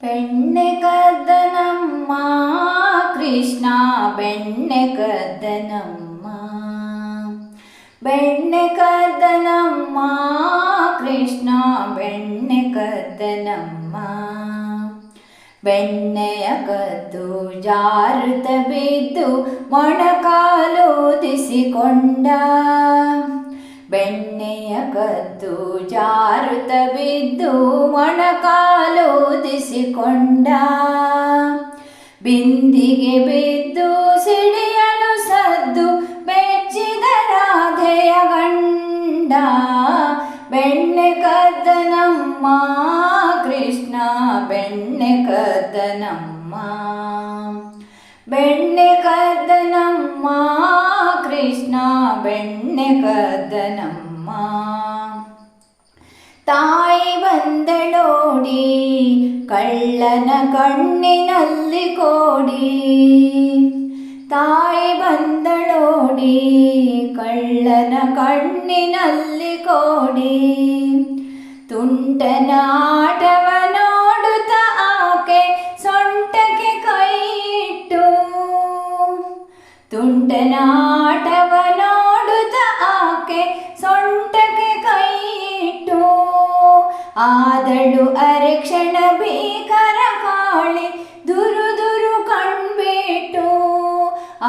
ಬೆಣ್ಣೆ ಕದ್ದನಮ್ಮ ಕೃಷ್ಣ ಬೆಣ್ಣೆ ಕದ್ದನಮ್ಮ ಬೆಣ್ಣೆ ಕದ್ದನಮ್ಮ ಕೃಷ್ಣ ಬೆಣ್ಣೆ ಕದ್ದನಮ್ಮ ಬೆಣ್ಣೆಯ ಕದ್ದು ಜಾರುತ್ತ ಬಿದ್ದು ಮೊಣಕಾಲೂದಿಸಿಕೊಂಡ ಬೆಣ್ಣೆಯ ಕದ್ದು ಜಾರುತ ಬಿದ್ದು ಮೊಣಕಾಲೂದಿಸಿಕೊಂಡ. ಬಿಂದಿಗೆ ಬಿದ್ದು ಸಿಡಿಯಲು ಸದ್ದು ಬೆಚ್ಚಿದ ರಾಧೆಯ ಗಂಡ. ಬೆಣ್ಣೆ ಕದ್ದನಮ್ಮ ಕೃಷ್ಣ, ಬೆಣ್ಣೆ ಕದ್ದನಮ್ಮ ಬೆಣ್ಣೆ ಕದ್ದನಮ್ಮ ಕೃಷ್ಣ ಬೆಣ್ಣೆ ಕದ್ದನಮ್ಮ ತಾಯಿ ಬಂದಳೋಡಿ ಕಳ್ಳನ ಕಣ್ಣಿನಲ್ಲಿ ಕೋಡಿ ತಾಯಿ ಬಂದಳೋಡಿ ಕಳ್ಳನ ಕಣ್ಣಿನಲ್ಲಿ ಕೋಡಿ ತುಂಟನ ತುಂಟನ ಆಟವ ನೋಡುತ್ತ ಆಕೆ ಸೊಂಟಕ್ಕೆ ಕೈ ಇಟ್ಟು ಆದಳು ಅರೆಕ್ಷಣ ಭೀಕರ ಕಾಳಿ ದುರು ದುರು ಕಣ್ಬಿಟ್ಟು,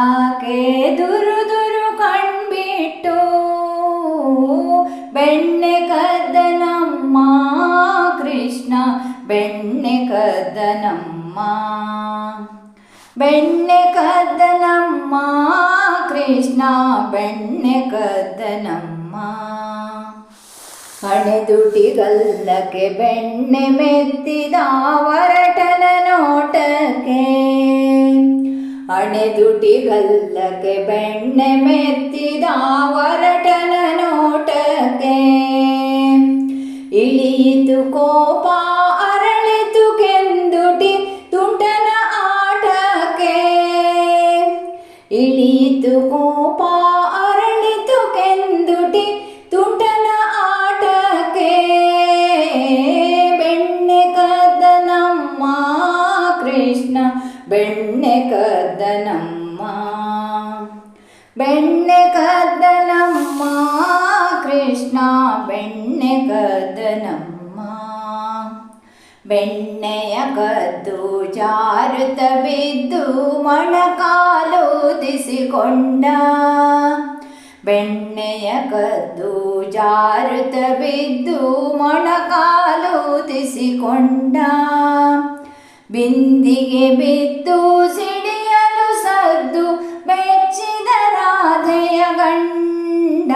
ಆಕೆ ದುರು ದುರು ಕಣ್ಬಿಟ್ಟು, ಬೆಣ್ಣೆ ಕದ್ದನಮ್ಮ ಕೃಷ್ಣ, ಬೆಣ್ಣೆ ಕದ್ದನಮ್ಮ ಬೆಣ್ಣೆ ಕದ್ದನಮ್ಮ ಕೃಷ್ಣ ಬೆಣ್ಣೆ ಕದ್ದನಮ್ಮ. ಹಣೆದುಟಿಗಲ್ಲಕ್ಕೆ ಬೆಣ್ಣೆ ಮೆತ್ತಿದ ವರಟನ ನೋಟಕ್ಕೆ. ಹಣೆದುಟಿಗಲ್ಲಕ್ಕೆ ಬೆಣ್ಣೆ ಮೆತ್ತಿದ ಬೆಣ್ಣೆ ಕದ್ದನಮ್ಮ ಬೆಣ್ಣೆ ಕದ್ದನಮ್ಮ, ಕೃಷ್ಣ ಬೆಣ್ಣೆ ಕದ್ದನಮ್ಮ, ಬೆಣ್ಣೆಯ ಕದ್ದು ಜಾರುತ ಬಿದ್ದು ಮೊಣಕಾಲೂದಿಸಿಕೊಂಡ ಬೆಣ್ಣೆಯ ಕದ್ದು ಜಾರುತ ಬಿದ್ದು ಮೊಣಕಾಲೂದಿಸಿಕೊಂಡ ಬಿಂದಿಗೆ ಬಿದ್ದು ಸಿಡಿಯಲು ಸದ್ದು ಬೆಚ್ಚಿದ ರಾಧೆಯ ಗಂಡ.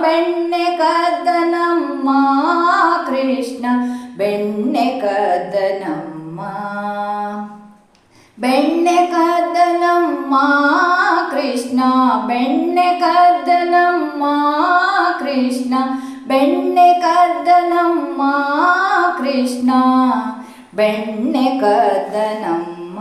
ಬೆಣ್ಣೆ ಕದ್ದನಮ್ಮ ಕೃಷ್ಣ, ಬೆಣ್ಣೆ ಕದ್ದನಮ್ಮ ಬೆಣ್ಣೆ ಕದ್ದನಮ್ಮ ಕೃಷ್ಣ, ಬೆಣ್ಣೆ ಕದ್ದನಮ್ಮ ಕೃಷ್ಣ, ಬೆಣ್ಣೆ ಕದ್ದನಮ್ಮ ಕೃಷ್ಣ. ಬೆಣ್ಣೆ ಕದ್ದನಮ್ಮ